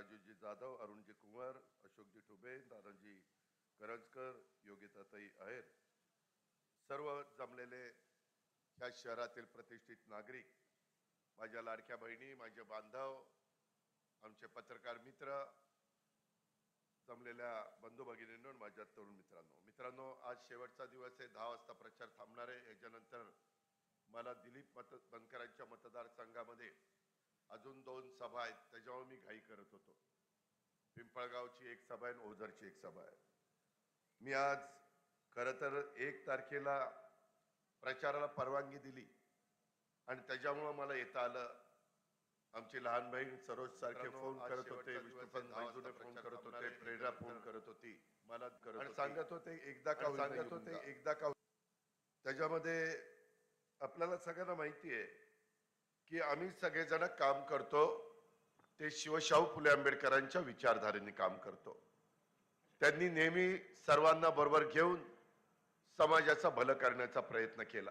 राजूजी जाधव अरुणजी कुंवर अशोकजी ठुबे दादाजी करंजकर योगिताताई आहेर. सर्व जमलेले ह्या शहरातील प्रतिष्ठित नागरिक माझ्या लाडक्या बहिणी माझे बांधव आमचे पत्रकार मित्र जमलेल्या बंधू भगिनींनो माझ्या तरुण मित्रांनो. मित्रांनो आज शेवटचा दिवस आहे. दहा वाजता प्रचार थांबणार आहे. याच्यानंतर मला दिलीप मत बनकरांच्या मतदारसंघामध्ये अजून दोन सभा आहेत त्याच्यामुळे मी घाई करत होतो. पिंपळगावची एक सभा आहे आणि ओझरची एक सभा आहे. मी आज खर तर एक तारखेला प्रचाराला परवानगी दिली आणि त्याच्यामुळं मला येता आलं. आमची लहान बहीण सरोज सारखे फोन करत होते विष्णुपंत फोन करत होते प्रेरणा फोन करत होती. मला करत सांगत होते एकदा का सांगत होते एकदा का त्याच्यामध्ये आपल्याला सगळ्यांना माहिती आहे की आम्ही सगळेजण काम करतो ते शिवशाहू फुले आंबेडकरांच्या विचारधारेने काम करतो. त्यांनी नेहमी सर्वांना बरोबर घेऊन समाजाचा भलं करण्याचा प्रयत्न केला.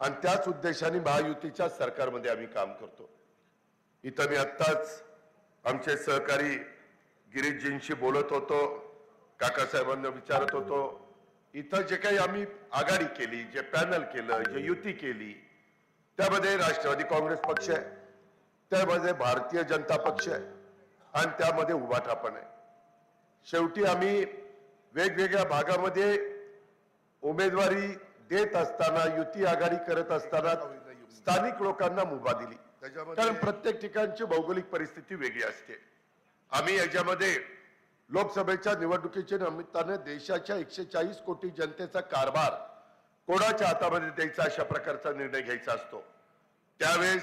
आणि त्याच उद्देशाने महायुतीच्या सरकारमध्ये आम्ही काम करतो. इथं मी आत्ताच आमचे सहकारी गिरीशजींशी बोलत होतो काकासाहेबांना विचारत होतो. इथं जे काही आम्ही आघाडी केली जे पॅनल केलं जे युती केली त्यामध्ये राष्ट्रवादी काँग्रेस पक्ष आहे. त्यामध्ये भारतीय जनता पक्ष आहे. आणि त्यामध्ये उभाटा पण आहे. शेवटी आम्ही वेगवेगळ्या भागामध्ये उमेदवारी देत असताना युती आघाडी करत असताना स्थानिक लोकांना मुभा दिली. कारण प्रत्येक ठिकाणची भौगोलिक परिस्थिती वेगळी असते. आम्ही याच्यामध्ये लोकसभेच्या निवडणुकीच्या निमित्ताने देशाच्या एकशे चाळीस कोटी जनतेचा कारभार कोणाच्या हातामध्ये द्यायचा अशा प्रकारचा निर्णय घ्यायचा असतो? त्यावेळेस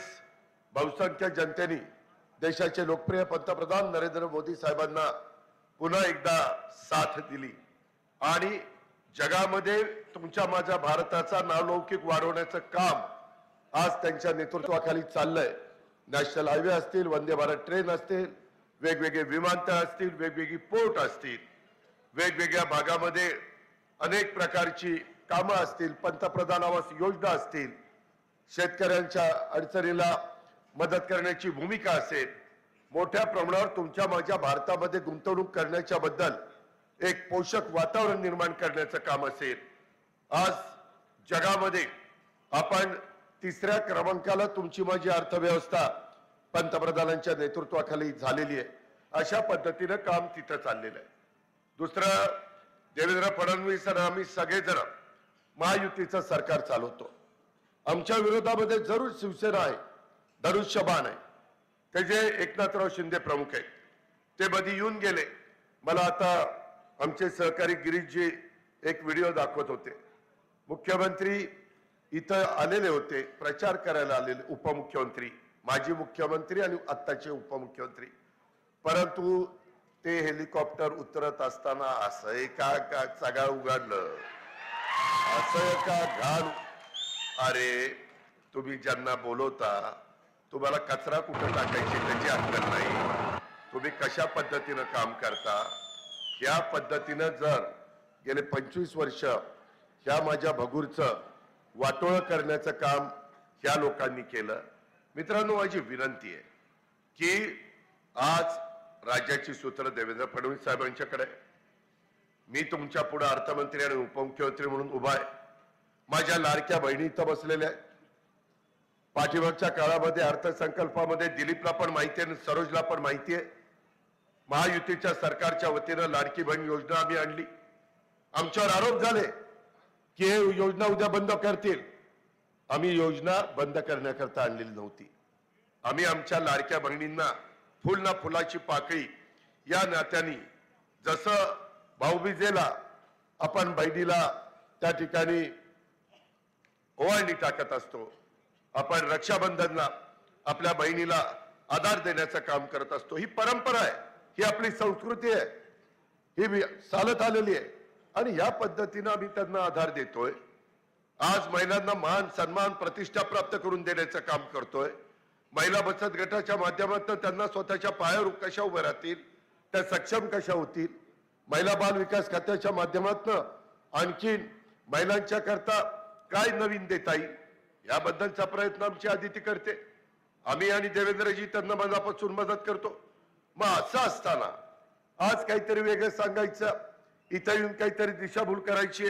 बहुसंख्य जनतेने देशाचे लोकप्रिय पंतप्रधान नरेंद्र मोदी साहेबांना पुन्हा एकदा साथ दिली. आणि जगामध्ये तुमच्या माझ्या भारताचा नावलौकिक वाढवण्याचं काम आज त्यांच्या नेतृत्वाखाली चाललंय. नॅशनल हायवे असतील वंदे भारत ट्रेन असतील वेगवेगळे विमानतळ असतील वेगवेगळी पोर्ट असतील. वेगवेगळ्या भागामध्ये अनेक प्रकारची कामं असतील पंतप्रधान आवास योजना असतील शेतकऱ्यांच्या अडचणीला मदत करण्याची भूमिका असेल मोठ्या प्रमाणावर तुमच्या माझ्या भारतामध्ये गुंतवणूक करण्याच्या बद्दल एक पोषक वातावरण निर्माण करण्याचं काम असेल. आज जगामध्ये आपण तिसऱ्या क्रमांकाला तुमची माझी अर्थव्यवस्था पंतप्रधानांच्या नेतृत्वाखाली झालेली आहे. अशा पद्धतीनं काम तिथं चाललेलं आहे. दुसरं देवेंद्र फडणवीस आणि आम्ही सगळेजण महायुतीचं सरकार चालवतो. आमच्या विरोधामध्ये जरूर शिवसेना आहे धनुष्यबाण आहे. त्याचे एकनाथराव शिंदे प्रमुख आहेत ते मध्ये येऊन गेले. मला आता आमचे सहकारी गिरीशजी एक व्हिडिओ दाखवत होते. मुख्यमंत्री इथं आलेले होते प्रचार करायला आलेले उपमुख्यमंत्री माजी मुख्यमंत्री आणि आत्ताचे उपमुख्यमंत्री. परंतु ते हेलिकॉप्टर उतरत असताना असं एका का चगाळ उघडलं. असं का घाण अरे तुम्ही ज्यांना बोलवता तुम्हाला कचरा कुठं टाकायची त्याची अक्कल नाही. तुम्ही कशा पद्धतीनं काम करता? या पद्धतीनं जर गेले पंचवीस वर्ष ह्या माझ्या भगूरचं वाटोळं करण्याचं काम ह्या लोकांनी केलं मित्रांनो माझी विनंती आहे की आज राज्याची सूत्र देवेंद्र फडणवीस साहेबांच्याकडे आहे. मी तुमच्यापुढे अर्थमंत्री आणि उपमुख्यमंत्री म्हणून उभा आहे. माझ्या लाडक्या बहिणी इथं बसलेल्या आहेत. पाठीमागच्या काळामध्ये अर्थसंकल्पामध्ये दिलीपला पण माहिती आहे आणि सरोजला पण माहिती आहे. महायुतीच्या सरकारच्या वतीनं लाडकी बहीण योजना आम्ही आणली. आमच्यावर आरोप झाले की हे योजना उद्या बंद करतील. आम्ही योजना बंद करण्याकरता आणलेली नव्हती. आम्ही आमच्या लाडक्या बहिणींना फुल ना फुलाची पाकळी या नात्याने जसं भाऊबीजेला आपण बहिणीला त्या ठिकाणी ओवाळणी टाकत असतो. आपण रक्षाबंधनला आपल्या बहिणीला आधार देण्याचं काम करत असतो. ही परंपरा आहे. ही आपली संस्कृती आहे. ही मी चालत आलेली आहे. आणि या पद्धतीनं आम्ही त्यांना आधार देतोय. आज महिलांना मान सन्मान प्रतिष्ठा प्राप्त करून देण्याचं काम करतोय. महिला बचत गटाच्या माध्यमातून त्यांना स्वतःच्या पायावर कशा उभ्या राहतील त्या सक्षम कशा होतील महिला बाल विकास खात्याच्या माध्यमातून आणखीन महिलांच्या करता काय नवीन देता येईल? याबद्दलचा प्रयत्न आमची आदिती करते. आम्ही आणि देवेंद्रजी त्यांना मनापासून मदत करतो. मग असं असताना आज काहीतरी वेगळं सांगायचं इथं येऊन काहीतरी दिशाभूल करायची.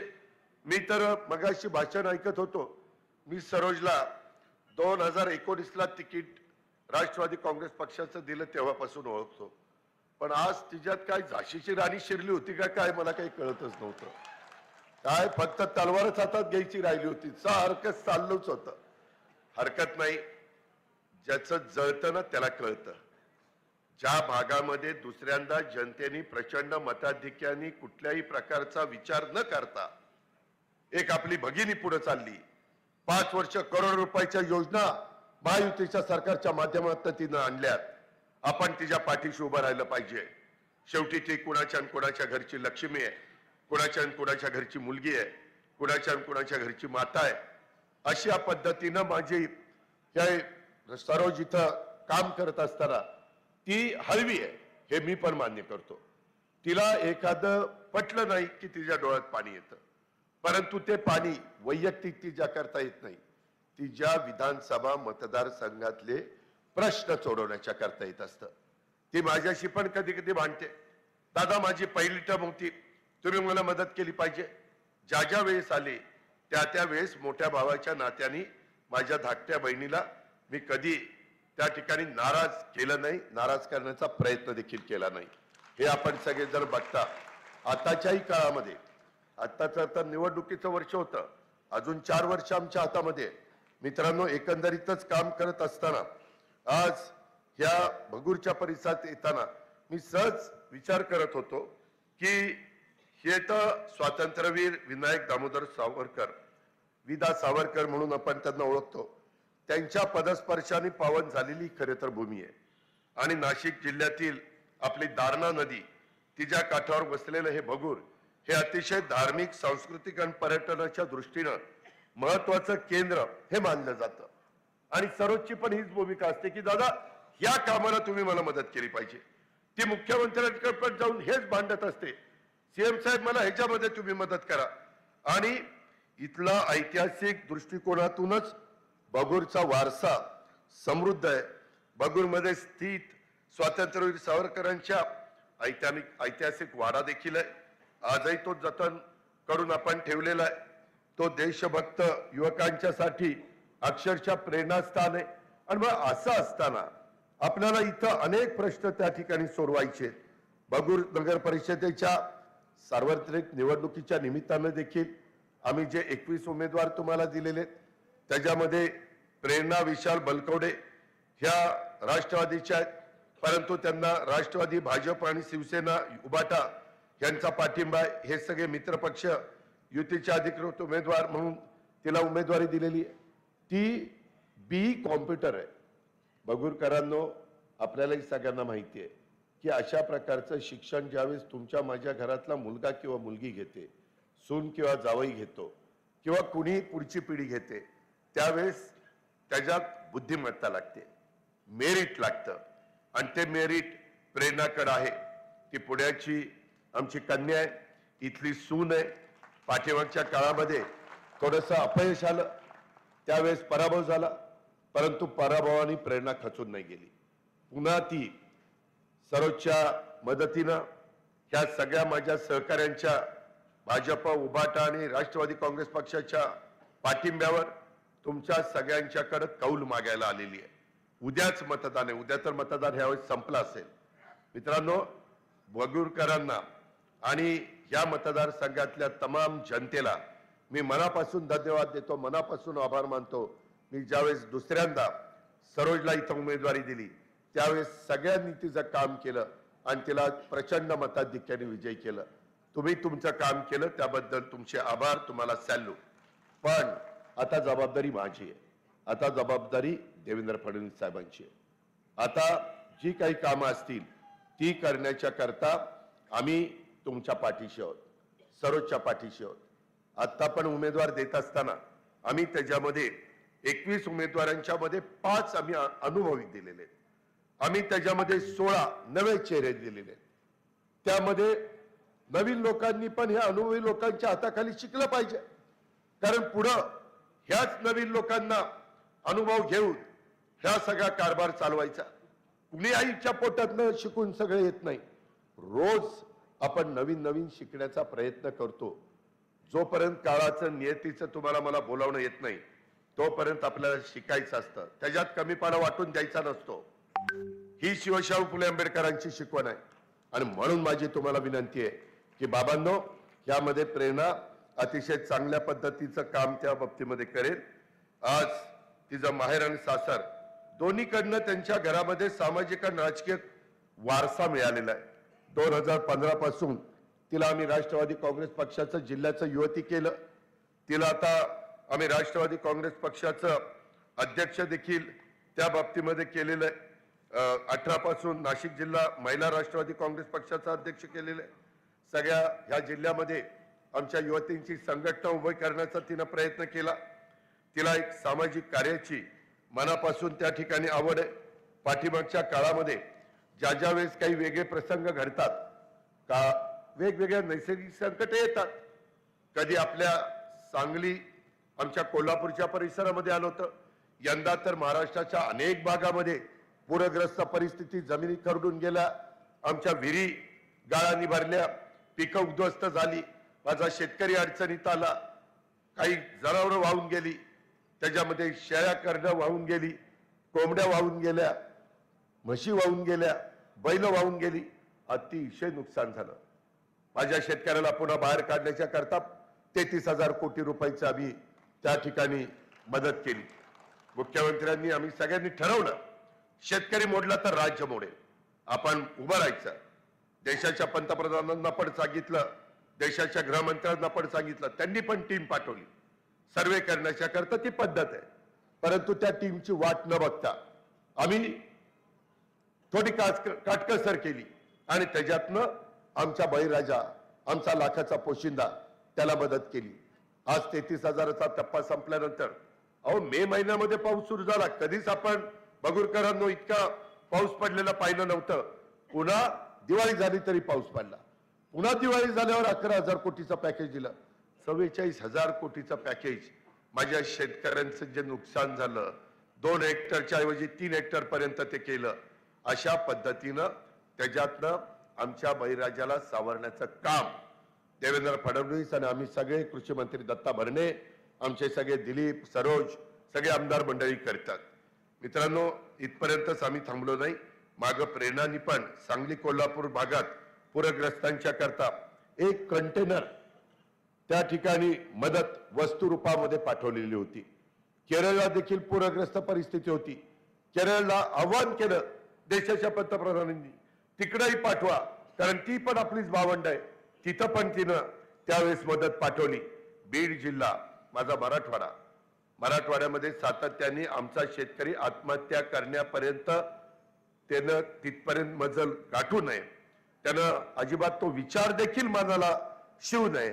मी तर मगाशी भाषण ऐकत होतो. मी सरोजला दोन हजार एकोणीसला तिकीट राष्ट्रवादी काँग्रेस पक्षाचं दिलं तेव्हापासून ओळखतो. पण आज तिच्यात काय झाशीची राणी शिरली होती का काय मला काही कळतच नव्हतं. काय फक्त तलवारच हातात घ्यायची राहिली होती. हरकत चाललोच होत. हरकत नाही. ज्याचं जळतं ना त्याला कळतं. ज्या भागामध्ये दुसऱ्यांदा जनतेने प्रचंड मताधिक्याने कुठल्याही प्रकारचा विचार न करता एक आपली भगिनी पुढे चालली. पाच वर्ष करोड रुपयाच्या योजना महायुतीच्या सरकारच्या माध्यमातून तिनं आणल्यात. आपण तिच्या पाठीशी उभं राहिलं पाहिजे. शेवटी ती कुणाच्या आणि कुणाच्या घरची लक्ष्मी आहे. कुणाच्या आणि कुणाच्या घरची मुलगी आहे. कुणाच्या आणि कुणाच्या घरची माता आहे. अशा पद्धतीनं माझी सरोज इथं काम करत असताना ती हळवी आहे. हे मी पण मान्य करतो. तिला एखादं पटलं नाही की तिच्या डोळ्यात पाणी येतं. परंतु ते पाणी वैयक्तिक तिच्या करता येत नाही. तिच्या विधानसभा मतदारसंघातले प्रश्न सोडवण्याच्या करता येत असतं. ती माझ्याशी पण कधी कधी भांडते. दादा माझी पहिली टर्म होती. तुम्ही मला मदत केली पाहिजे. ज्या ज्या वेळेस आले त्या त्या वेळेस मोठ्या भावाच्या नात्याने माझ्या धाकट्या बहिणीला मी कधी त्या ठिकाणी नाराज केलं नाही नाराज करण्याचा प्रयत्न देखील केला नाही. हे आपण सगळे जर बघता आताच्याही काळामध्ये आत्ताचं तर निवडणुकीचं वर्ष होतं. अजून चार वर्ष आमच्या हातामध्ये. मित्रांनो एकंदरीतच काम करत असताना आज या भगूरच्या परिसरात येताना मी सहज विचार करत होतो की हे तर स्वातंत्र्यवीर विनायक दामोदर सावरकर विदा सावरकर म्हणून आपण त्यांना ओळखतो. त्यांच्या पदस्पर्शाने पावन झालेली खरे तर भूमी आहे. आणि नाशिक जिल्ह्यातील आपली दारणा नदी तिच्या काठावर बसलेलं हे भगूर हे अतिशय धार्मिक सांस्कृतिक आणि पर्यटनाच्या दृष्टीनं महत्वाचं केंद्र हे मानलं जातं. आणि सरोजची पण हीच भूमिका असते की दादा या कामाला तुम्ही मला मदत केली पाहिजे. ती मुख्यमंत्र्यांकडे पण जाऊन हेच भांडत असते. सीएम साहेब मला ह्याच्यामध्ये तुम्ही मदत करा. आणि इथला ऐतिहासिक दृष्टिकोनातूनच बगूरचा वारसा समृद्ध आहे. बगूरमध्ये स्थित स्वातंत्र्यवीर सावरकरांच्या ऐतिहासिक ऐतिहासिक वाडा देखील आहे. आजही तो जतन करून आपण ठेवलेला आहे. तो देशभक्त युवकांच्यासाठी अक्षरशः प्रेरणास्थान आहे आणि मग असं असताना आपल्याला इथं अनेक प्रश्न त्या ठिकाणी सोडवायचे आहेत. बगूर नगर परिषदेच्या सार्वत्रिक निवडणुकीच्या निमित्तानं देखील आम्ही जे एकवीस उमेदवार तुम्हाला दिलेले आहेत, त्याच्यामध्ये प्रेरणा विशाल बलकवडे ह्या राष्ट्रवादीच्या आहेत परंतु त्यांना राष्ट्रवादी भाजप आणि शिवसेना उबाटा यांचा पाठिंबा आहे. हे सगळे मित्रपक्ष युतीचे अधिकृत उमेदवार म्हणून तिला उमेदवारी दिलेली आहे ती बी कॉम्प्युटर आहे. बगुरकरांनो आपल्यालाही सगळ्यांना माहिती आहे की अशा प्रकारचं शिक्षण ज्यावेळेस तुमच्या माझ्या घरातला मुलगा किंवा मुलगी घेते सून किंवा जावई घेतो किंवा कुणी पुढची पिढी घेते त्यावेळेस त्याच्यात बुद्धिमत्ता लागते मेरिट लागतं. आणि ते मेरिट प्रेरणाकडं आहे. ती पुण्याची आमची कन्या आहे. इथली सून आहे. पाठीमागच्या काळामध्ये थोडंसं अपयश आलं. त्यावेळेस पराभव झाला परंतु पराभवाने प्रेरणा खचून नाही गेली. पुन्हा ती सरोजच्या मदतीनं ह्या सगळ्या माझ्या सहकाऱ्यांच्या भाजप उभाटा आणि राष्ट्रवादी काँग्रेस पक्षाच्या पाठिंब्यावर तुमच्या सगळ्यांच्याकडे कौल मागायला आलेली आहे. उद्याच मतदान आहे. उद्या तर मतदान ह्यावेळेस संपलं असेल. मित्रांनो वगुरकरांना आणि या मतदारसंघातल्या तमाम जनतेला मी मनापासून धन्यवाद देतो मनापासून आभार मानतो. मी ज्यावेळेस दुसऱ्यांदा सरोजला इथं उमेदवारी दिली त्यावेळेस सगळ्यांनी तिचं काम केलं आणि तिला प्रचंड मताधिक्याने विजय केलं. तुम्ही तुमचं काम केलं त्याबद्दल तुमचे आभार तुम्हाला सॅल्यू. पण आता जबाबदारी माझी आहे. आता जबाबदारी देवेंद्र फडणवीस साहेबांची आहे. आता जी काही कामं असतील ती करण्याच्या करता आम्ही तुमच्या पाठीशी आहोत सरोजच्या पाठीशी आहोत. आत्ता पण उमेदवार देत असताना आम्ही त्याच्यामध्ये एकवीस उमेदवारांच्या मध्ये पाच आम्ही अनुभवी दिलेले आम्ही त्याच्यामध्ये सोळा नवे चेहरे दिलेले त्यामध्ये नवीन लोकांनी पण ह्या अनुभवी लोकांच्या हाताखाली शिकलं पाहिजे. कारण पुढं ह्याच नवीन लोकांना अनुभव घेऊन ह्या सगळा कारभार चालवायचा. कुणी आईच्या पोटातनं शिकून सगळं येत नाही. रोज आपण नवीन नवीन शिकण्याचा प्रयत्न करतो. जोपर्यंत काळाचं नियतीचं तुम्हाला मला बोलावणं येत नाही तोपर्यंत आपल्याला शिकायचं असतं. त्याच्यात कमीपणा वाटून द्यायचा नसतो. ही शिवशाहू फुले आंबेडकरांची शिकवण आहे. आणि म्हणून माझी तुम्हाला विनंती आहे की बाबांनो यामध्ये प्रेरणा अतिशय चांगल्या पद्धतीचं काम त्या बाबतीमध्ये करेल. आज तिचं माहेर आणि सासर दोन्हीकडनं त्यांच्या घरामध्ये सामाजिक आणि राजकीय वारसा मिळालेला आहे. दोन हजार पंधरा पासून तिला आम्ही राष्ट्रवादी काँग्रेस पक्षाचं जिल्ह्याचं युवती केलं. तिला आता आम्ही राष्ट्रवादी काँग्रेस पक्षाचं अध्यक्ष देखील त्या बाबतीमध्ये केलेलं आहे. अठरा पासून नाशिक जिल्हा महिला राष्ट्रवादी काँग्रेस पक्षाचा अध्यक्ष केलेलं आहे. सगळ्या ह्या जिल्ह्यामध्ये आमच्या युवतींची संघटना उभी करण्याचा तिनं प्रयत्न केला. तिला एक सामाजिक कार्याची मनापासून त्या ठिकाणी आवड आहे. पाठीमागच्या काळामध्ये ज्या ज्या वेळेस काही वेगळे प्रसंग घडतात का वेगवेगळ्या नैसर्गिक संकटे येतात. कधी आपल्या सांगली आमच्या कोल्हापूरच्या परिसरामध्ये आलं होतं. यंदा तर महाराष्ट्राच्या अनेक भागामध्ये पूरग्रस्त परिस्थिती जमिनी खरडून गेल्या. आमच्या विहिरी गाळांनी भरल्या. पिकं उद्ध्वस्त झाली. माझा शेतकरी अडचणीत आला. काही जनावरं वाहून गेली. त्याच्यामध्ये शेळ्या करणं वाहून गेली. कोंबड्या वाहून गेल्या. म्हशी वाहून गेल्या. बैल वाहून गेली. अतिशय नुकसान झालं. माझ्या शेतकऱ्याला पुन्हा बाहेर काढण्याच्या करता तेहतीस हजार कोटी रुपयाची आम्ही त्या ठिकाणी मदत केली. मुख्यमंत्र्यांनी आम्ही सगळ्यांनी ठरवलं शेतकरी मोडला तर राज्य मोडेल. आपण उभं राहायचं. देशाच्या पंतप्रधानांना पण सांगितलं देशाच्या गृहमंत्र्यांना पण सांगितलं त्यांनी पण टीम पाठवली. सर्वे करण्याच्या करता ती पद्धत आहे. परंतु त्या टीमची वाट न बघता आम्ही थोडी काटकसर केली आणि त्याच्यातनं आमच्या बळीराजा आमचा लाखाचा पोशिंदा त्याला मदत केली. आज तेहतीस हजाराचा टप्पा संपल्यानंतर अहो मे महिन्यामध्ये पाऊस सुरू झाला. कधीच आपण बगुरकरांनो इतका पाऊस पडलेला पाहिलं नव्हतं. पुन्हा दिवाळी झाली तरी पाऊस पडला. पुन्हा दिवाळी झाल्यावर अकरा हजार कोटीचं पॅकेज दिलं. चव्वेचाळीस हजार कोटीचं पॅकेज माझ्या शेतकऱ्यांचं जे नुकसान झालं दोन हेक्टरच्या ऐवजी तीन हेक्टर पर्यंत ते केलं. अशा पद्धतीनं त्याच्यातनं आमच्या बळीराजाला सावरण्याचं काम. देवेंद्र फडणवीस आणि आम्ही सगळे कृषी मंत्री दत्ता भरणे आमचे सगळे दिलीप सरोज सगळे आमदार मंडळी करतात. मित्रांनो इथपर्यंतच आम्ही थांबलो नाही. माग प्रेरणानी पण सांगली कोल्हापूर भागात पूरग्रस्तांच्या करता एक कंटेनर त्या ठिकाणी मदत वस्तू रूपामध्ये पाठवलेली होती. केरळला देखील पूरग्रस्त परिस्थिती होती. केरळला आव्हान केलं देशाच्या पंतप्रधानांनी. तिकडंही पाठवा. कारण ती पण आपलीच भावंड आहे. तिथं पण तिनं त्यावेळेस मदत पाठवली. बीड जिल्हा माझा मराठवाडा. मराठवाड्यामध्ये सातत्याने आमचा शेतकरी आत्महत्या करण्यापर्यंत त्यानं तिथपर्यंत मजल गाठू नये. त्यानं अजिबात तो विचार देखील मनाला शिवू नये.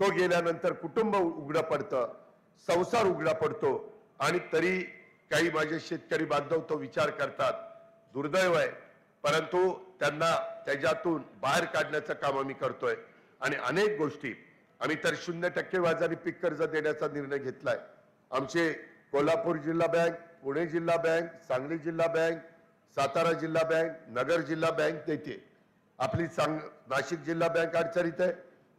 तो गेल्यानंतर कुटुंब उघडं पडतं संसार उघडा पडतो आणि तरी काही माझे शेतकरी बांधव तो विचार करतात दुर्दैव आहे. परंतु त्यांना त्याच्यातून बाहेर काढण्याचं काम आम्ही करतोय. आणि अनेक गोष्टी आम्ही तर शून्य टक्के व्याजाने पीक कर्ज देण्याचा निर्णय घेतलाय. आमचे कोल्हापूर जिल्हा बँक पुणे जिल्हा बँक सांगली जिल्हा बँक सातारा जिल्हा बँक नगर जिल्हा बँक देते. आपली सांग नाशिक जिल्हा बँक अडचणीत आहे.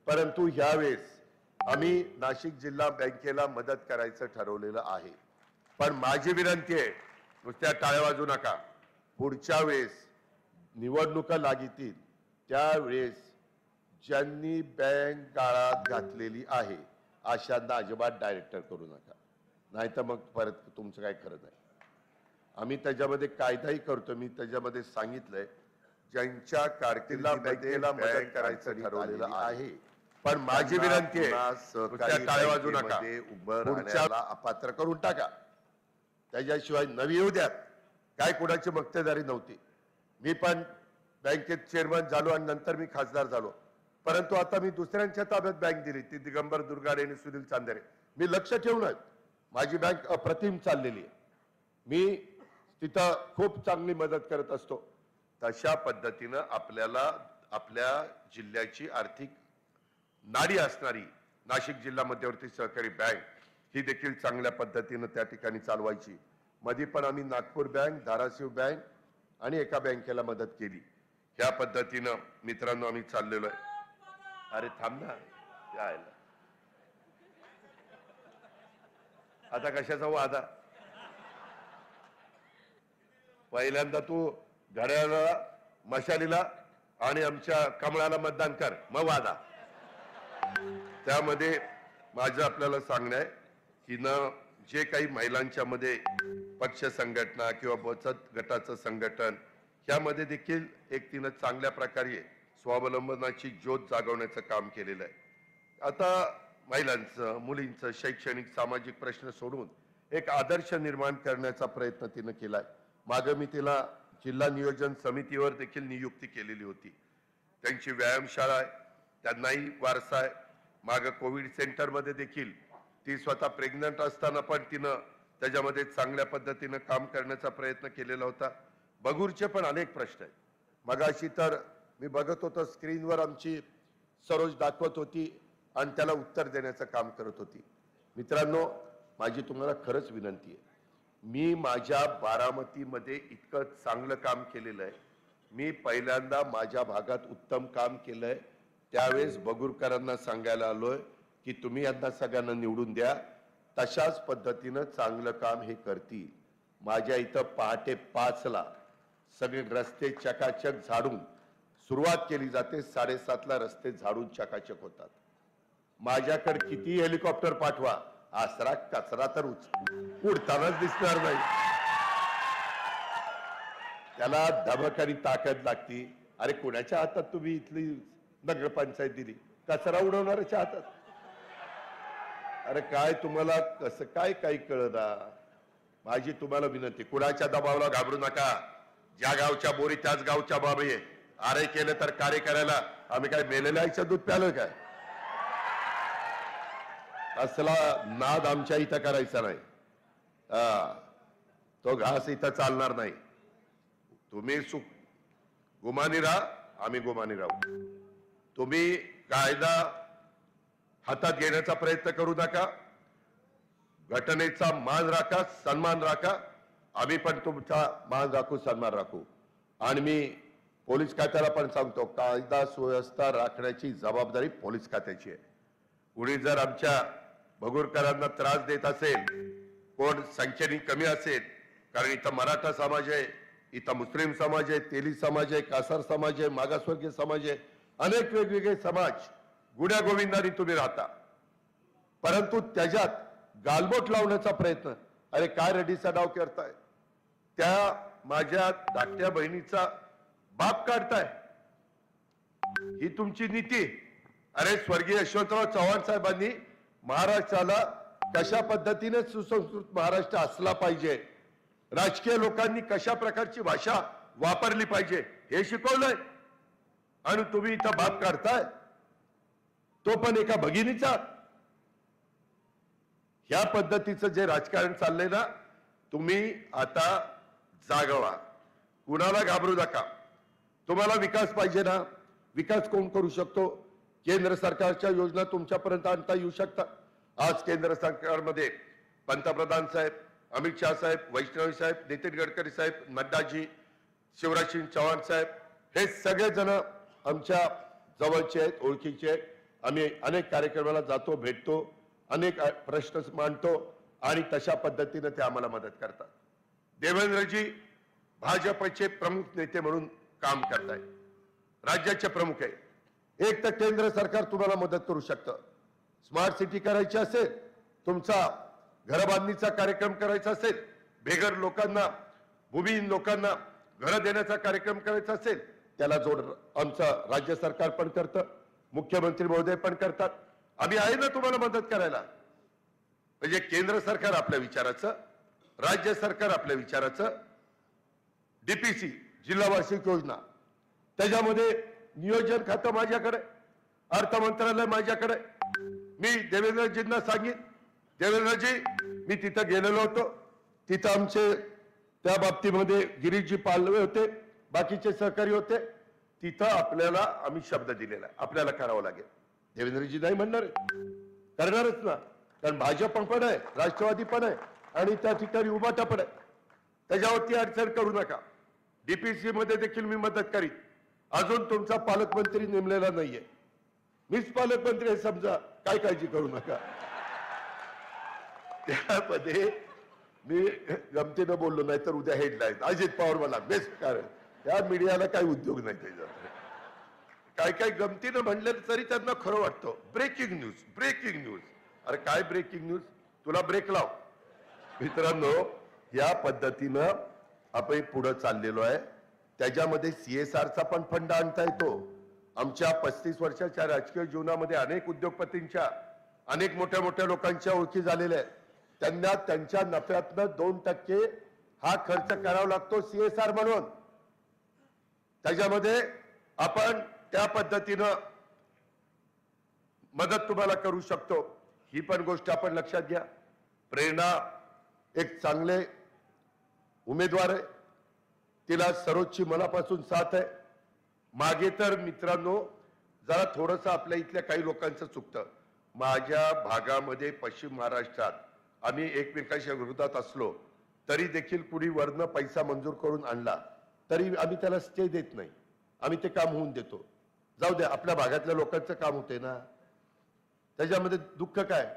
परंतु ह्यावेळेस आम्ही नाशिक जिल्हा बँकेला मदत करायचं ठरवलेलं आहे. पण माझी विनंती आहे नुसत्या टाळ्या वाजू नका. पुढच्या वेळेस निवडणुका लागीतील त्यावेळेस ज्यांनी बँक गाळात घातलेली आहे अशांना अजिबात डायरेक्टर करू नका. नाही तर मग परत तुमचं काय खरं नाही. आम्ही त्याच्यामध्ये कायदाही करतो. मी त्याच्यामध्ये सांगितलंय ज्यांच्या कारकिर्दीला बँकेला मदत करायचं ठरवलेलं आहे. पण माझी विनंती आहे टाळ्या वाजू नका. पुढच्या अपात्र करून टाका. त्याच्याशिवाय नवी येऊ द्यात. काय कुणाची मक्तेदारी नव्हती. मी पण बँकेत चेअरमन झालो आणि नंतर मी खासदार झालो. परंतु आता मी दुसऱ्यांच्या ताब्यात बँक दिली ती दिगंबर दुर्गाडे आणि सुनील चांदेरे. मी लक्ष ठेवून माझी बँक अप्रतिम चाललेली आहे. मी तिथं खूप चांगली मदत करत असतो. तशा पद्धतीनं आपल्याला आपल्या जिल्ह्याची आर्थिक नाडी असणारी नाशिक जिल्हा मध्यवर्ती सहकारी बँक ही देखील चांगल्या पद्धतीनं त्या ठिकाणी चालवायची. मध्ये पण आम्ही नागपूर बँक धाराशिव बँक आणि एका बँकेला मदत केली. ह्या पद्धतीनं मित्रांनो आम्ही चाललेलो आहे. अरे थांब ना. यायला आता कशाचा वादा? पहिल्यांदा तू घड्याळाला मशालीला आणि आमच्या कमळाला मतदान कर. मग वादा. त्यामध्ये माझं आपल्याला सांगणं आहे की न जे काही महिलांच्या मध्ये पक्ष संघटना किंवा बचत गटाचं संघटन यामध्ये देखील एक तिनं चांगल्या प्रकारे स्वावलंबनाची ज्योत जागवण्याचं काम केलेलं आहे. आता महिलांचं मुलींचं शैक्षणिक सामाजिक प्रश्न सोडून एक आदर्श निर्माण करण्याचा प्रयत्न तिनं केलाय मागं मी तिला जिल्हा नियोजन समितीवर देखील नियुक्ती केलेली होती. त्यांची व्यायामशाळा आहे त्यांनाही वारसा आहे. मागं कोविड सेंटरमध्ये देखील ती स्वतः प्रेग्नंट असताना पण तिनं त्याच्यामध्ये चांगल्या पद्धतीनं काम करण्याचा प्रयत्न केलेला होता. बगूरचे पण अनेक प्रश्न आहेत. मगाशी तर मी बघत होतो स्क्रीनवर आमची सरोज दाखवत होती आणि त्याला उत्तर देण्याचं काम करत होती. मित्रांनो माझी तुम्हाला खरंच विनंती आहे. मी माझ्या बारामतीमध्ये इतकं चांगलं काम केलेलं आहे. मी पहिल्यांदा माझ्या भागात उत्तम काम केलं आहे त्यावेळेस बगुरकरांना सांगायला आलो आहे की तुम्ही यांना सगळ्यांना निवडून द्या. तशाच पद्धतीनं चांगलं काम हे करतील. माझ्या इथं पहाटे पाचला सगळे रस्ते चकाचक झाडून सुरुवात केली जाते. साडेसातला रस्ते झाडून चकाचक होतात. माझ्याकडे किती हेलिकॉप्टर पाठवा? आसरा कचरा तर उच- उडतानाच दिसणार नाही. त्याला धमक आणि ताकद लागती. अरे कोणाच्या हातात तुम्ही इथली नगरपंचायत दिली? कचरा उडवणाऱ्याच्या हातात. अरे काय तुम्हाला कसं काय काही कळदा माझी तुम्हाला विनंती कुणाच्या दबावाला घाबरू नका. ज्या गावच्या बोरी त्याच गावच्या बाबी अरे केलं तर कार्य करायला आम्ही काय मेलेल्या आईचं दूध प्यालो काय? असला नाद आमच्या इथं करायचा नाही. हा. तो घास इथं चालणार नाही. तुम्ही सुख गुमानी राहा आम्ही गुमानी राहू. तुम्ही कायदा हातात घेण्याचा प्रयत्न करू नका. घटनेचा मान राखा सन्मान राखा. आम्ही पण तुमचा मान राखू सन्मान राखू. आणि मी पोलीस खात्याला पण सांगतो कायदा सुव्यवस्था राखण्याची जबाबदारी पोलीस खात्याची आहे. कुणी जर आमच्या भगूरकरांना त्रास देत असेल कोण संख्येने कमी असेल कारण इथं मराठा समाज आहे इथं मुस्लिम समाज आहे तेली समाज आहे कासार समाज आहे मागासवर्गीय समाज आहे अनेक वेगवेगळे समाज गुण्या गोविंदाने तुम्ही राहता. परंतु त्याच्यात गालबोट लावण्याचा प्रयत्न अरे काय रेड्डीचा डाव करताय? त्या माझ्या धाकट्या बहिणीचा बाप काढताय. ही तुमची नीती. अरे स्वर्गीय यशवंतराव चव्हाण साहेबांनी महाराष्ट्राला कशा पद्धतीने सुसंस्कृत महाराष्ट्र असला पाहिजे? राजकीय लोकांनी कशा प्रकारची भाषा वापरली पाहिजे? हे शिकवलंय. आणि तुम्ही इथं बाप काढताय? तो पण एका भगिनीचा. ह्या पद्धतीचं जे राजकारण चाललंय ना तुम्ही आता जागवा. कुणाला घाबरू नका. तुम्हाला विकास पाहिजे ना. विकास कोण करू शकतो? केंद्र सरकारच्या योजना तुमच्यापर्यंत आणता येऊ शकतात. आज केंद्र सरकारमध्ये पंतप्रधान साहेब अमित शहा साहेब वैष्णवी साहेब नितीन गडकरी साहेब नड्डाजी शिवराज सिंग चव्हाण साहेब हे सगळेजण आमच्या जवळचे आहेत ओळखीचे आहेत. आम्ही अनेक कार्यक्रमाला जातो भेटतो अनेक प्रश्न मांडतो आणि तशा पद्धतीने ते आम्हाला मदत करतात. देवेंद्रजी भाजपचे प्रमुख नेते म्हणून काम करताय. राज्याचे प्रमुख आहे. एक तर केंद्र सरकार तुम्हाला मदत करू शकतं. स्मार्ट सिटी करायची असेल तुमचा घरबांधणीचा कार्यक्रम करायचा असेल बेघर लोकांना भूमिहीन लोकांना घरं देण्याचा कार्यक्रम करायचा असेल त्याला जोड आमचं राज्य सरकार पण करतं. मुख्यमंत्री महोदय पण करतात. आम्ही आहे ना तुम्हाला मदत करायला. म्हणजे केंद्र सरकार आपल्या विचाराचं राज्य सरकार आपल्या विचाराचं डीपीसी जिल्हा वार्षिक योजना. त्याच्यामध्ये नियोजन खातं माझ्याकडे अर्थ मंत्रालय माझ्याकडे. मी देवेंद्रजींना सांगेन. देवेंद्रजी मी तिथं गेलेलो होतो. तिथं आमचे त्या बाबतीमध्ये गिरीशजी पालवे होते. बाकीचे सहकारी होते. तिथं आपल्याला आम्ही शब्द दिलेला आहे. आपल्याला करावं लागेल. देवेंद्रजी नाही म्हणणार करणारच ना. कारण भाजप पण आहे राष्ट्रवादी पण आहे आणि त्या ठिकाणी उभाटा पण आहे. त्याच्यावरती अडचण करू नका. डीपीसी मध्ये देखील मी मदत करीन. अजून तुमचा पालकमंत्री नेमलेला नाहीये. मीच पालकमंत्री आहे समजा. काय काळजी करू नका. त्यामध्ये मी गमतीनं बोललो नाही तर उद्या हेडलाईन अजित पवार मला बेस्ट कारण. त्या मीडियाला काही उद्योग नाही त्याच्यात काय काय गमतीनं म्हणलं तरी त्यांना खरं वाटतं. ब्रेकिंग न्यूज ब्रेकिंग न्यूज अरे काय ब्रेकिंग न्यूज तुला ब्रेक लाव. मित्रांनो या पद्धतीनं आपण पुढं चाललेलो आहे. त्याच्यामध्ये सीएसआरचा पण फंड आणता येतो. आमच्या पस्तीस वर्षाच्या राजकीय जीवनामध्ये अनेक उद्योगपतींच्या अनेक मोठ्या मोठ्या लोकांच्या ओळखी झालेल्या आहेत. त्यांना त्यांच्या नफ्यातनं दोन टक्के हा खर्च करावा लागतो सीएसआर म्हणून. त्याच्यामध्ये आपण त्या पद्धतीनं मदत तुम्हाला करू शकतो. ही पण गोष्ट आपण लक्षात घ्या. प्रेरणा एक चांगले उमेदवार आहे. तिला सर्वोच्च मनापासून साथ आहे. मागे तर मित्रांनो जरा थोडंसं आपल्या इथल्या काही लोकांचं चुकतं. माझ्या भागामध्ये पश्चिम महाराष्ट्रात आम्ही एकमेकांच्या विरोधात असलो तरी देखील कुणी वरनं पैसा मंजूर करून आणला. तरी आम्ही त्याला स्टे देत नाही. आम्ही ते काम होऊन देतो. जाऊ द्या आपल्या भागातल्या लोकांचं काम होते ना. त्याच्यामध्ये दुःख काय?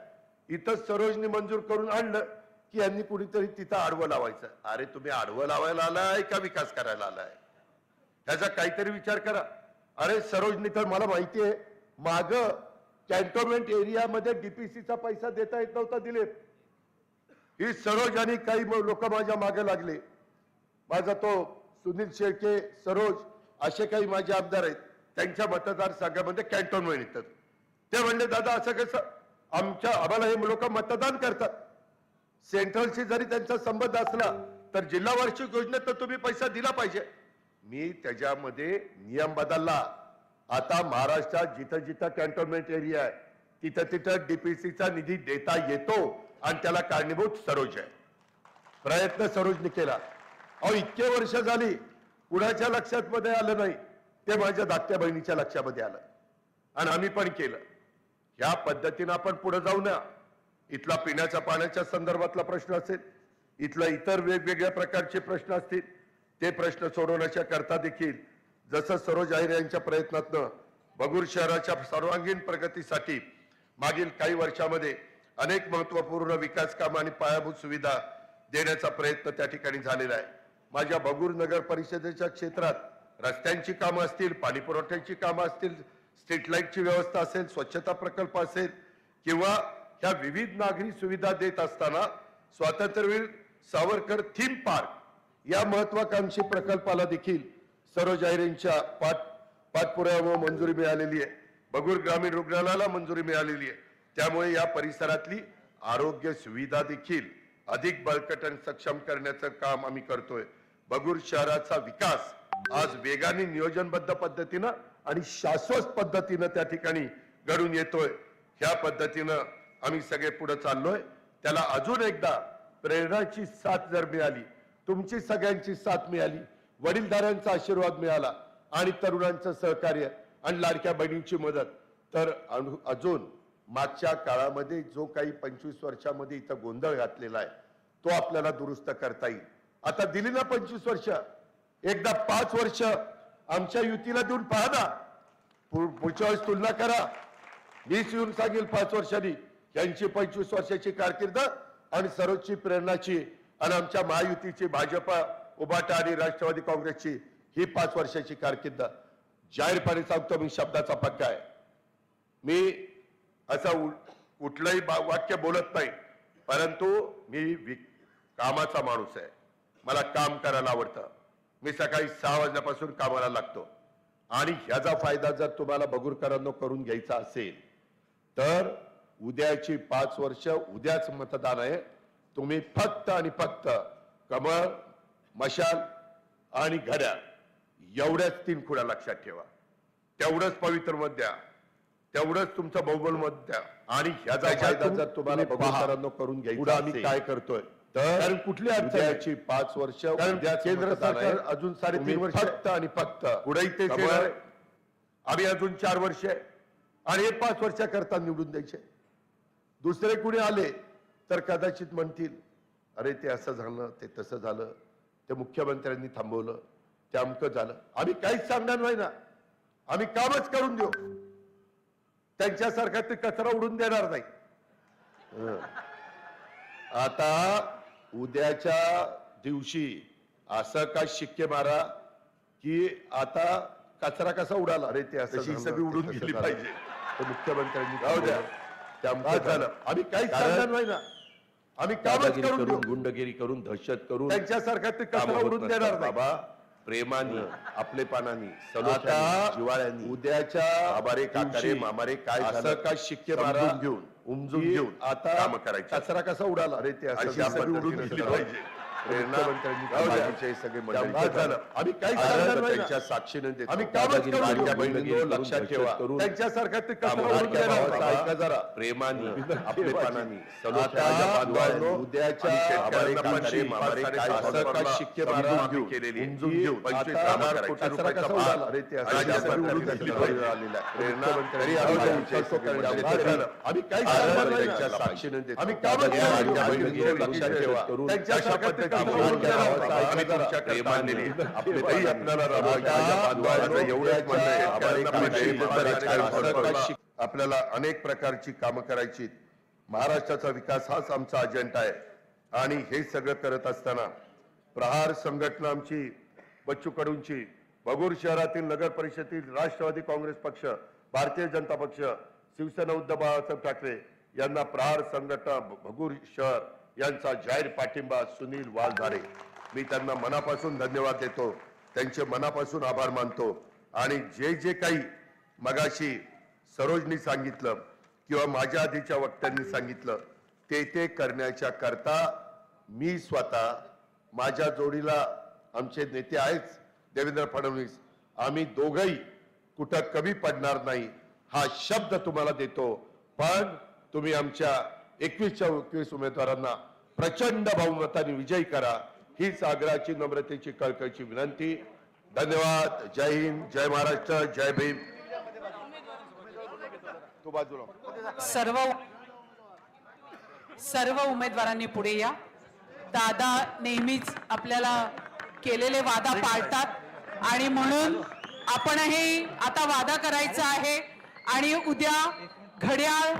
इथं सरोजनी मंजूर करून आणलं की यांनी कुणीतरी तिथं आडवं लावायचं. अरे तुम्ही आडवं लावायला आलाय का विकास करायला आलाय? त्याचा काहीतरी विचार करा. अरे सरोजनी तर मला माहिती आहे माग कॅन्टोनमेंट एरियामध्ये डीपीसीचा पैसा देता येत नव्हता दिले ही सरोज आणि काही लोक माझ्या मागे लागले. माझा तो सुनील शेळके सरोज असे काही माझे आमदार आहेत. त्यांच्या मतदारसंघामध्ये कॅन्टोनमेंट येतात. ते म्हणले दादा असं कसं? आमच्या आम्हाला हे लोक मतदान करतात. सेंट्रलशी जरी त्यांचा संबंध असला तर जिल्हा वार्षिक योजनेत तर तुम्ही पैसा दिला पाहिजे. मी त्याच्यामध्ये नियम बदलला. आता महाराष्ट्रात जिथं जिथं कॅन्टोनमेंट एरिया आहे तिथं तिथं डीपीसीचा निधी देता येतो आणि त्याला कारणीभूत सरोज आहे. प्रयत्न सरोजने केला. अहो इतके वर्ष झाली कुणाच्या लक्षात मध्ये आलं नाही ते माझ्या धाकट्या बहिणीच्या लक्षामध्ये आलं. आणि आम्ही पण केलं. ह्या पद्धतीनं आपण पुढे जाऊ ना. इथला पिण्याच्या पाण्याच्या संदर्भातला प्रश्न असेल इथला इतर वेगवेगळ्या प्रकारचे प्रश्न असतील ते प्रश्न सोडवण्याच्या करता देखील जसं सरोज आहिर यांच्या प्रयत्नातनं बगूर शहराच्या सर्वांगीण प्रगतीसाठी मागील काही वर्षामध्ये अनेक महत्त्वपूर्ण विकास काम आणि पायाभूत सुविधा देण्याचा प्रयत्न त्या ठिकाणी झालेला आहे. माझ्या बगूर नगर परिषदेच्या क्षेत्रात रस्त्यांची कामं असतील पाणी पुरवठ्याची कामं असतील स्ट्रीट लाईटची व्यवस्था असेल स्वच्छता प्रकल्प असेल किंवा ह्या विविध नागरी सुविधा देत असताना स्वातंत्र्यवीर सावरकर थीम पार्क या महत्वाकांक्षी प्रकल्पाला देखील सरोज यांच्या पाठ पाठपुराव्यामुळे मंजुरी मिळालेली आहे. बगूर ग्रामीण रुग्णालयाला मंजुरी मिळालेली आहे. त्यामुळे या परिसरातली आरोग्य सुविधा देखील अधिक बळकट आणि सक्षम करण्याचं काम आम्ही करतोय. बगूर शहराचा विकास आज वेगाने नियोजनबद्ध पद्धतीनं आणि शाश्वत पद्धतीनं त्या ठिकाणी घडून येतोय. ह्या पद्धतीनं आम्ही सगळे पुढे चाललोय. त्याला अजून एकदा प्रेरणाची साथ जर मिळाली तुमची सगळ्यांची साथ मिळाली वडीलधाऱ्यांचा आशीर्वाद मिळाला आणि तरुणांचं सहकार्य आणि लाडक्या बहिणींची मदत तर अजून मागच्या काळामध्ये जो काही पंचवीस वर्षामध्ये इथं गोंधळ घातलेला आहे तो आपल्याला दुरुस्त करता येईल. आता दिली ना पंचवीस वर्ष. एकदा पाच वर्ष आमच्या युतीला देऊन पहा ना पु- पुढच्या वेळेस तुलना करा. मीच येऊन सांगेल पाच वर्षांनी यांची पंचवीस वर्षाची कारकीर्द आणि सर्वोच्च प्रेरणाची आणि आमच्या महायुतीची भाजपा उभाटा आणि राष्ट्रवादी काँग्रेसची ही पाच वर्षाची कारकीर्द. जाहीरपणे सांगतो मी शब्दाचा पक्का आहे. मी असं कुठलंही बा- वाक्य बोलत नाही. परंतु मी कामाचा माणूस आहे. मला काम करायला आवडतं. मी सकाळी सहा वाजल्यापासून कामाला लागतो. आणि ह्याचा फायदा जर तुम्हाला बगुरकरांनो करून घ्यायचा असेल तर उद्याची पाच वर्ष उद्याच मतदान आहे. तुम्ही फक्त आणि फक्त कमळ मशाल आणि घड्याळ एवढ्याच तीन खुड्या लक्षात ठेवा. तेवढंच पवित्र मत द्या. तेवढंच तुमचं बहुबल मत द्या. आणि ह्याचा फायदा जर तुम्हाला बगुरकरांनो करून घ्यायचा आम्ही काय करतोय? तर कुठली अडचणची पाच वर्ष केंद्र सरकार अजून साडेतीन वर्ष फक्त आणि फक्त पुढे ते आम्ही अजून चार वर्ष आहे. आणि हे पाच वर्षाकरता निवडून द्यायचे. दुसरे कुणी आले तर कदाचित म्हणतील अरे ते असं झालं ते तसं झालं. ते मुख्यमंत्र्यांनी थांबवलं. ते अमकं झालं. आम्ही काहीच सांगणार नाही ना. आम्ही कामच करून देऊ. त्यांच्यासारखा ते कचरा उडून देणार नाही. आता उद्याच्या दिवशी असं का शिक्के मारा की आता कचरा कसा उडाला अरे ते असं सगळी उडून गेली. पाहिजे. तर मुख्यमंत्र्यांनी जाऊ द्या. ते अमकं काय झालं? आम्ही सांगणार नाही ना आम्ही कामच करून गुंडगिरी करून दहशत करून त्यांच्यासारखा ते कामं कचरा उडून. देणार नाही बाबा प्रेमाने आपले पानानी जिवाळ्यानी उद्याच्या आबारे काकारे मामारे काय असं झालं का शिक्के मारा घेऊन उमजून घेऊन आता कामं करायची कचरा कसा उडाला अरे ते उडून. गेली पाहिजे. त्यांच्या. साक्षीने लक्षात ठेवा. त्यांच्यासारखा ते. ऐका जरा. प्रेमाने आपले पानानी आता बांधवांनो, उद्याच्या शिक्के केलेली. आम्ही. त्यांच्या साक्षीने लक्षात ठेवा त्यांच्यासारखा आपल्याला अनेक प्रकारची कामं करायची. महाराष्ट्राचा विकास हाच आमचा अजेंडा आहे. आणि हे सगळं करत असताना प्रहार संघटना आमची बच्चू कडूंची भगूर शहरातील नगर परिषदेतील राष्ट्रवादी काँग्रेस पक्ष भारतीय जनता पक्ष शिवसेना उद्धव बाळासाहेब ठाकरे यांना प्रहार संघटना भगूर शहर यांचा जाहीर पाठिंबा सुनील वालधारे. मी त्यांना मनापासून धन्यवाद देतो. त्यांचे मनापासून आभार मानतो. आणि जे जे काही मगाशी सरोजनी सांगितलं किंवा माझ्या आधीच्या वक्त्यांनी सांगितलं ते ते करण्याच्या करता मी स्वतः माझ्या जोडीला आमचे नेते आहेच देवेंद्र फडणवीस. आम्ही दोघही कुठं कमी पडणार नाही हा शब्द तुम्हाला देतो. पण तुम्ही आमच्या एकवीसच्या एकवीस उमेदवारांना प्रचंड बहुमताने विजयी करा. हीच आग्रहाची नम्रतेची कळकळीची विनंती. धन्यवाद. जय हिंद. जय महाराष्ट्र. जय भीम. तू बाजूला सर्व सर्व उमेदवारांनी पुढे या. दादा नेहमीच आपल्याला केलेले वादा पाळतात आणि म्हणून आपणही आता वादा करायचा आहे आणि उद्या घड्याळ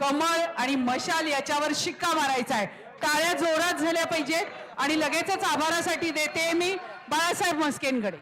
कमळ आणि मशाल याच्यावर शिक्का मारायचा आहे. काळ्या जोरात झाल्या पाहिजेत आणि लगेचच आभारासाठी देते मी बाळासाहेब मस्केनकडे